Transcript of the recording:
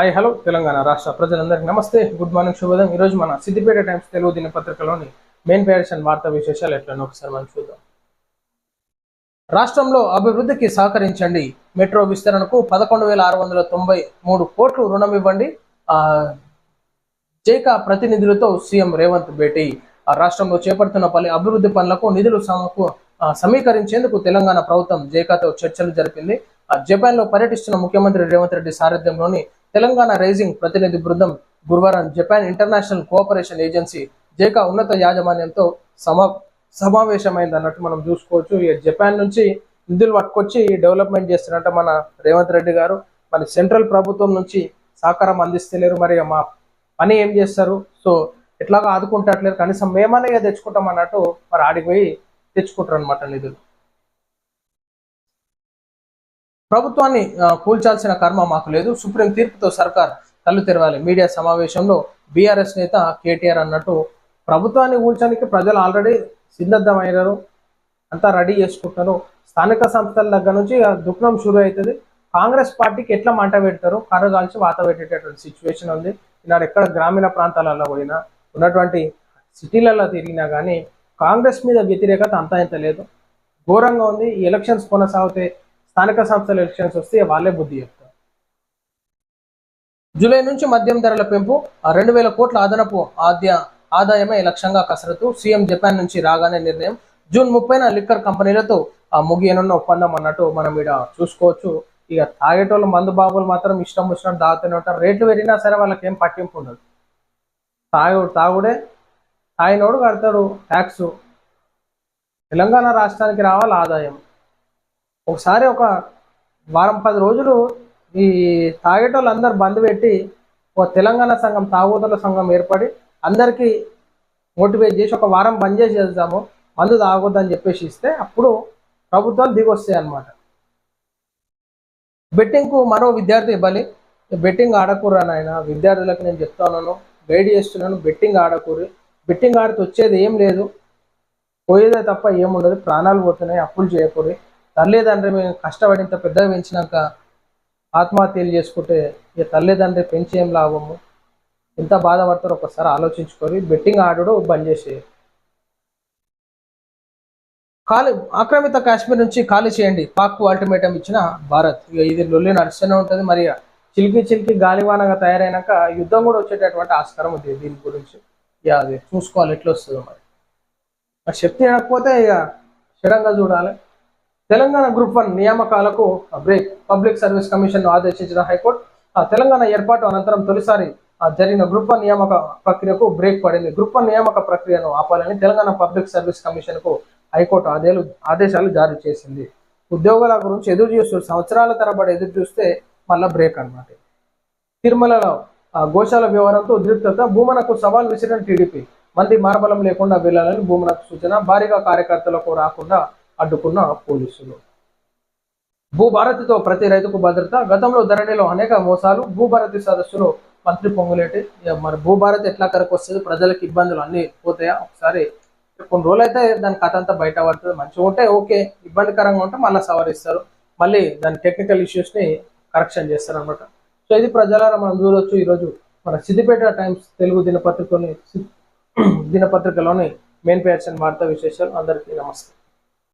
Hi hello Telangana రాష్ట్ర ప్రజలందరికీ నమస్తే. గుడ్ మార్నింగ్ శుభోదయం. ఈరోజు మన సిద్దిపేట టైమ్స్ తెలుగు దినపత్రికలోని మెయిన్ పేరేషన్ వార్తా విశేషాలు ఎట్లనో ఒకసారి మనం చూద్దాం. రాష్ట్రంలో అభివృద్ధికి సహకరించండి. మెట్రో విస్తరణకు పదకొండు వేల ఆరు వందల తొంభై మూడు కోట్లు రుణం ఇవ్వండి. జైకా ప్రతినిధులతో సీఎం రేవంత్ భేటీ. ఆ రాష్ట్రంలో చేపడుతున్న పలు అభివృద్ధి పనులకు నిధులు సమకు సమీకరించేందుకు తెలంగాణ ప్రభుత్వం జైకాతో చర్చలు జరిపింది. ఆ, జపాన్లో పర్యటిస్తున్న ముఖ్యమంత్రి రేవంత్ రెడ్డి సారథ్యంలోని తెలంగాణ రైజింగ్ ప్రతినిధి బృందం గురువారం Japan international cooperation agency JICA ఉన్నత యాజమాన్యంతో సమా సమావేశమైంది అన్నట్టు మనం చూసుకోవచ్చు. ఇక జపాన్ నుంచి నిధులు పట్టుకొచ్చి డెవలప్మెంట్ చేస్తున్నట్ట మన రేవంత్ రెడ్డి గారు మరి సెంట్రల్ ప్రభుత్వం నుంచి సహకారం అందిస్తలేరు. మరి మా పని ఏం చేస్తారు? సో ఎట్లాగా ఆదుకుంటట్లేరు. కనీసం మేమనే తెచ్చుకుంటాం అన్నట్టు మరి ఆడికి పోయి తెచ్చుకుంటారు అనమాట నిధులు. ప్రభుత్వాన్ని కూల్చాల్సిన కర్మ మాకు లేదు. సుప్రీం తీర్పుతో సర్కార్ కళ్ళు తెరవాలి. మీడియా సమావేశంలో బీఆర్ఎస్ నేత కేటీఆర్ అన్నట్టు ప్రభుత్వాన్ని కూల్చడానికి ప్రజలు ఆల్రెడీ సిద్ధమైనారు. అంతా రెడీ చేసుకుంటారు స్థానిక సంస్థల దగ్గర నుంచి దుఃఖం షురు అవుతుంది. కాంగ్రెస్ పార్టీకి ఎట్లా మంట పెడతారు? కర్ర కాల్చి వాత పెట్టేటటువంటి సిచ్యువేషన్ ఉంది. ఈనాడు ఎక్కడ గ్రామీణ ప్రాంతాలలో పోయినా ఉన్నటువంటి సిటీలలో తిరిగినా కానీ కాంగ్రెస్ మీద వ్యతిరేకత అంతా ఇంత లేదు. ఘోరంగా ఉంది. ఈ ఎలక్షన్స్ కొనసాగితే స్థానిక సంస్థల ఎలక్షన్స్ వస్తే వాళ్ళే బుద్ధి చెప్తారు. జూలై నుంచి మద్యం ధరల పెంపు ఆ రెండు వేల కోట్ల అదనపు ఆద్య ఆదాయమే లక్ష్యంగా కసరత్తు. సీఎం జపాన్ నుంచి రాగానే నిర్ణయం. జూన్ ముప్పైన లిక్కర్ కంపెనీలతో ముగియనున్న ఒప్పందం అన్నట్టు మనం ఇక్కడ చూసుకోవచ్చు. ఇక తాగేటోళ్ళు మందు బాబులు మాత్రం ఇష్టం వచ్చినట్టు తాగుతూనే ఉంటారు. రేట్లు పెరిగినా సరే వాళ్ళకి ఏం పట్టింపు ఉండదు. తాగుడు తాగుడే తాగినోడు కడతాడు. ట్యాక్స్. తెలంగాణ రాష్ట్రానికి రావాలి ఆదాయం. ఒకసారి ఒక వారం పది రోజులు ఈ తాగేటోళ్ళందరు బంద్ పెట్టి ఒక తెలంగాణ సంఘం తాగుతుల సంఘం ఏర్పడి అందరికీ మోటివేట్ చేసి ఒక వారం బంద్ చేసి చేద్దాము మందు తాగొద్దని చెప్పేసి ఇస్తే అప్పుడు ప్రభుత్వాలు దిగొస్తాయి అన్నమాట. బెట్టింగ్కు మరో విద్యార్థి బలి బెట్టింగ్ ఆడకూరు నాయన? విద్యార్థులకు నేను చెప్తాను గైడ్ చేస్తున్నాను బెట్టింగ్ ఆడకూరి. బెట్టింగ్ ఆడితే వచ్చేది ఏం లేదు. పోయేదే తప్ప ఏముండదు. ప్రాణాలు పోతున్నాయి. అప్పులు చేయకూరి. తల్లిదండ్రి మేము కష్టపడి ఇంత పెద్దగా పెంచినాక ఆత్మహత్యలు చేసుకుంటే ఇక తల్లిదండ్రి పెంచి ఏం లాభము? ఎంత బాధపడతారో ఒకసారి ఆలోచించుకొని బెట్టింగ్ ఆడడం బంద్ చేసే ఖాళీ ఆక్రమిత కాశ్మీర్ నుంచి ఖాళీ చేయండి. పాక్ అల్టిమేటం ఇచ్చిన భారత్. ఇక ఇది లొల్లి నడుస్తూనే ఉంటుంది. మరి చిలికి చిలికి గాలివానగా తయారైనాక యుద్ధం కూడా వచ్చేటటువంటి ఆస్కారం ఉంది దీని గురించి. ఇక అది చూసుకోవాలి. ఎట్లా వస్తుందో మరి. శక్తి అనకపోతే ఇక స్థిరంగా చూడాలి. తెలంగాణ గ్రూప్ వన్ నియామకాలకు బ్రేక్ పబ్లిక్ సర్వీస్ కమిషన్ ఆదేశించిన హైకోర్టు తెలంగాణ ఏర్పాటు అనంతరం తొలిసారి జరిగిన గ్రూప్ వన్ నియామక ప్రక్రియకు బ్రేక్ పడింది. గ్రూప్ వన్ నియామక ప్రక్రియను ఆపాలని తెలంగాణ పబ్లిక్ సర్వీస్ కమిషన్కు హైకోర్టు ఆదేలు ఆదేశాలు జారీ చేసింది. ఉద్యోగాల గురించి ఎదురు చూస్తూ సంవత్సరాల తరబడి ఎదురు చూస్తే మళ్ళా బ్రేక్ అన్నమాట. తిరుమలలో ఆ, గోశాల వ్యవహారంతో ఉద్రిక్తత భూమనకు సవాల్ విసిరిన టీడీపీ. మంది మార్బలం లేకుండా వెళ్ళాలని భూమనకు సూచన భారీగా కార్యకర్తలకు రాకుండా అడ్డుకున్న పోలీసులు. భూభారతితో ప్రతి రైతుకు భద్రత గతంలో ధరణిలో అనేక మోసాలు భూభారతి సదస్సులో మంత్రి పొంగులేటి మరి భూభారతి ఎట్లా కరకు వస్తుంది ప్రజలకు ఇబ్బందులు అన్ని పోతాయా? ఒకసారి కొన్ని రోజులు అయితే దాని కథ అంతా బయట పడుతుంది మంచిగా ఉంటే ఓకే ఇబ్బందికరంగా ఉంటే మళ్ళీ సవరిస్తారు. మళ్ళీ దాని టెక్నికల్ ఇష్యూస్ని కరెక్షన్ చేస్తారు అనమాట సో ఇది ప్రజలారా మనం చూడొచ్చు. ఈరోజు మన సిద్దిపేట టైమ్స్ తెలుగు దినపత్రికలోని దినపత్రికలోని మెయిన్ పేర్చిన వార్తా విశేషాలు. అందరికీ నమస్తే